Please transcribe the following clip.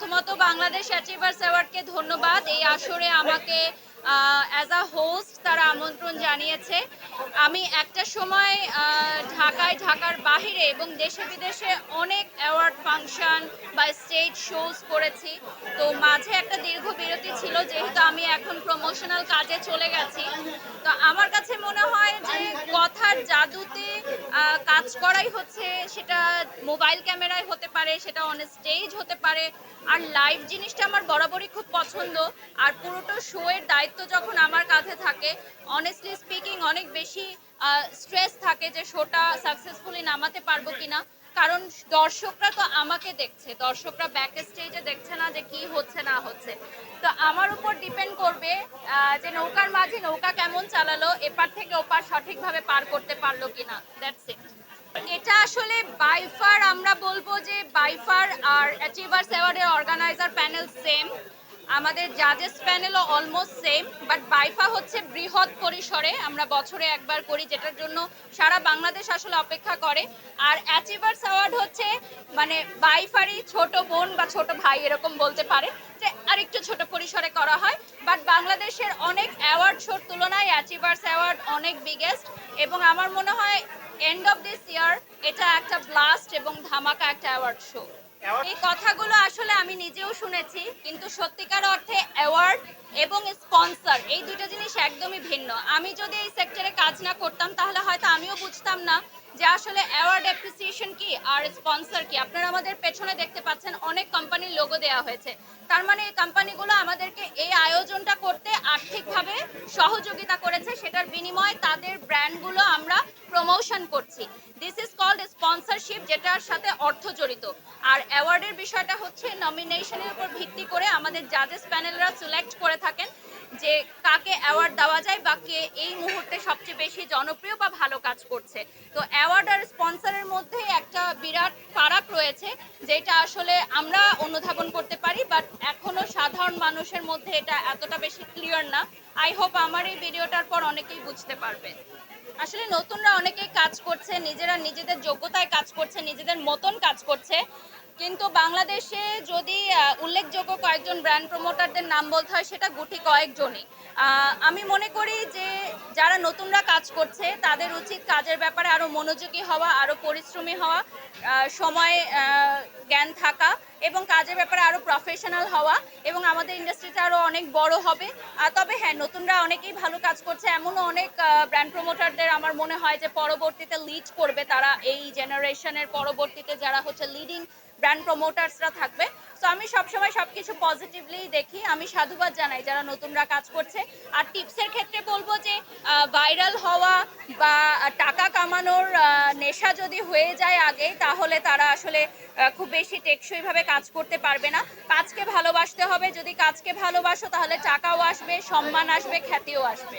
প্রথমত বাংলাদেশ অ্যাচিভার্স অ্যাওয়ার্ডকে ধন্যবাদ। এই আসরে আমাকে অ্যাজ আ হোস্ট তারা আমন্ত্রণ জানিয়েছে। আমি একটা সময় ঢাকায়, ঢাকার বাহিরে এবং দেশে বিদেশে অনেক অ্যাওয়ার্ড ফাংশন বা স্টেজ শোজ করেছি। তো মাঝে একটা দীর্ঘ বিরতি ছিল, যেহেতু আমি এখন প্রমোশনাল কাজে চলে গেছি। তো আমার কাছে মনে হয় যে কথার জাদুতে কাজ করাই হচ্ছে, সেটা মোবাইল ক্যামেরায় হতে পারে, সেটা অন স্টেজ হতে পারে, আর লাইভ জিনিসটা আমার বরাবরই খুব পছন্দ, আর পুরোটা শো এর দায়িত্ব যখন আমার কাঁধে থাকে অনেস্টলি স্পিকিং অনেক বেশি স্ট্রেস থাকে যে শোটা সাকসেসফুলি নামাতে পারব কিনা। কারণ দর্শকরা তো আমাকে দেখছে, দর্শকরা ব্যাক স্টেজে দেখছে না যে কি হচ্ছে, না হচ্ছে। তো আমার উপর ডিপেন্ড করবে যে নৌকার মাঝে নৌকা কেমন চালালো, এপার থেকে ওপার সঠিকভাবে পার করতে পারল কিনা দ্যাটস ইট এটা আসলে বাইফার আমরা বলব যে বাইফার আর অ্যাচিভার্স অ্যাওয়ার্ডের অর্গানাইজার প্যানেল সেম আমাদের জাজেস প্যানেলও অলমোস্ট সেম বাট বাইফা হচ্ছে বৃহৎ পরিসরে আমরা বছরে একবার করি, যেটার জন্য সারা বাংলাদেশ আসলে অপেক্ষা করে। আর অ্যাচিভার্স অ্যাওয়ার্ড হচ্ছে মানে বাইফারই ছোট বোন বা ছোট ভাই এরকম বলতে পারে, যে আরেকটু ছোট পরিসরে করা হয়। বাট বাংলাদেশের অনেক অ্যাওয়ার্ড শোর তুলনায় অ্যাচিভার্স অ্যাওয়ার্ড অনেক বিগেস্ট এবং আমার মনে হয় এন্ড অফ দিস ইয়ার এটা একটা ব্লাস্ট এবং ধামাকা একটা অ্যাওয়ার্ড শো এই কথাগুলো আসলে আমি নিজেও শুনেছি, কিন্তু সত্যিকার অর্থে অ্যাওয়ার্ড এবং স্পন্সর এই দুটো জিনিস একদমই ভিন্ন। আমি যদি এই সেক্টরে কাজ না করতাম, তাহলে হয়তো আমিও বুঝতাম না যে আসলে অ্যাওয়ার্ড অ্যাপ্রিসিয়েশন কি আর স্পন্সর কি। আপনারা আমাদের পেছনে দেখতে পাচ্ছেন, অনেক কোম্পানির লোগো দেওয়া হয়েছে। তার মানে এই কোম্পানিগুলো আমাদেরকে এই আয়োজনটা সহযোগিতা করেছে, সেটার বিনিময়ে তাদের ব্র্যান্ডগুলো আমরা প্রমোশন করছি। দিস ইজ কল্ড স্পন্সরশিপ যেটার সাথে অর্থ জড়িত। আর অ্যাওয়ার্ডের বিষয়টা হচ্ছে নমিনেশনের উপর ভিত্তি করে আমাদের জাজেস প্যানেলরা সিলেক্ট করে থাকেন যে কাকে অ্যাওয়ার্ড দেওয়া যায় বা কে এই মুহূর্তে সবচেয়ে বেশি জনপ্রিয় বা ভালো কাজ করছে। তো অ্যাওয়ার্ড আর স্পন্সরের মধ্যে একটা বিরাট ফারাক রয়েছে, যেটা আসলে আমরা অনুধাবন করতে পারি বাট এখনও সাধারণ মানুষের মধ্যে এটা এতটা বেশি ক্লিয়ার না। আই হোপ আমার এই ভিডিওটার পর অনেকেই বুঝতে পারবে। আসলে নতুনরা অনেকেই কাজ করছে, নিজেরা নিজেদের যোগ্যতায় কাজ করছে, নিজেদের মতন কাজ করছে। কিন্তু বাংলাদেশে যদি উল্লেখযোগ্য কয়েকজন ব্র্যান্ড প্রমোটারদের নাম বলতে হয়, সেটা গুটি কয়েকজনই। আমি মনে করি যে, যারা নতুনরা কাজ করছে, তাদের উচিত কাজের ব্যাপারে আরও মনোযোগী হওয়া আরও পরিশ্রমী হওয়া সময় জ্ঞান থাকা। এবং কাজের ব্যাপারে আরও প্রফেশনাল হওয়া এবং আমাদের ইন্ডাস্ট্রিটা আরও অনেক বড় হবে। আর তবে হ্যাঁ নতুনরা অনেকেই ভালো কাজ করছে। এমনও অনেক ব্র্যান্ড প্রমোটারদের আমার মনে হয় যে পরবর্তীতে লিড করবে তারা এই জেনারেশনের পরবর্তীতে যারা হচ্ছে লিডিং ব্র্যান্ড প্রমোটার্সরা থাকবে। তো আমি সবসময় সব কিছু পজিটিভলি দেখি। আমি সাধুবাদ জানাই যারা নতুনরা কাজ করছে। আর টিপসের ক্ষেত্রে বলব যে ভাইরাল হওয়া বা টাকা কামানোর নেশা যদি হয়ে যায় আগে, তাহলে তারা আসলে খুব বেশি টেকসইভাবে কাজ করতে পারবে না। কাজকে ভালোবাসতে হবে। যদি কাজকে ভালোবাসো, তাহলে টাকাও আসবে, সম্মান আসবে, খ্যাতিও আসবে।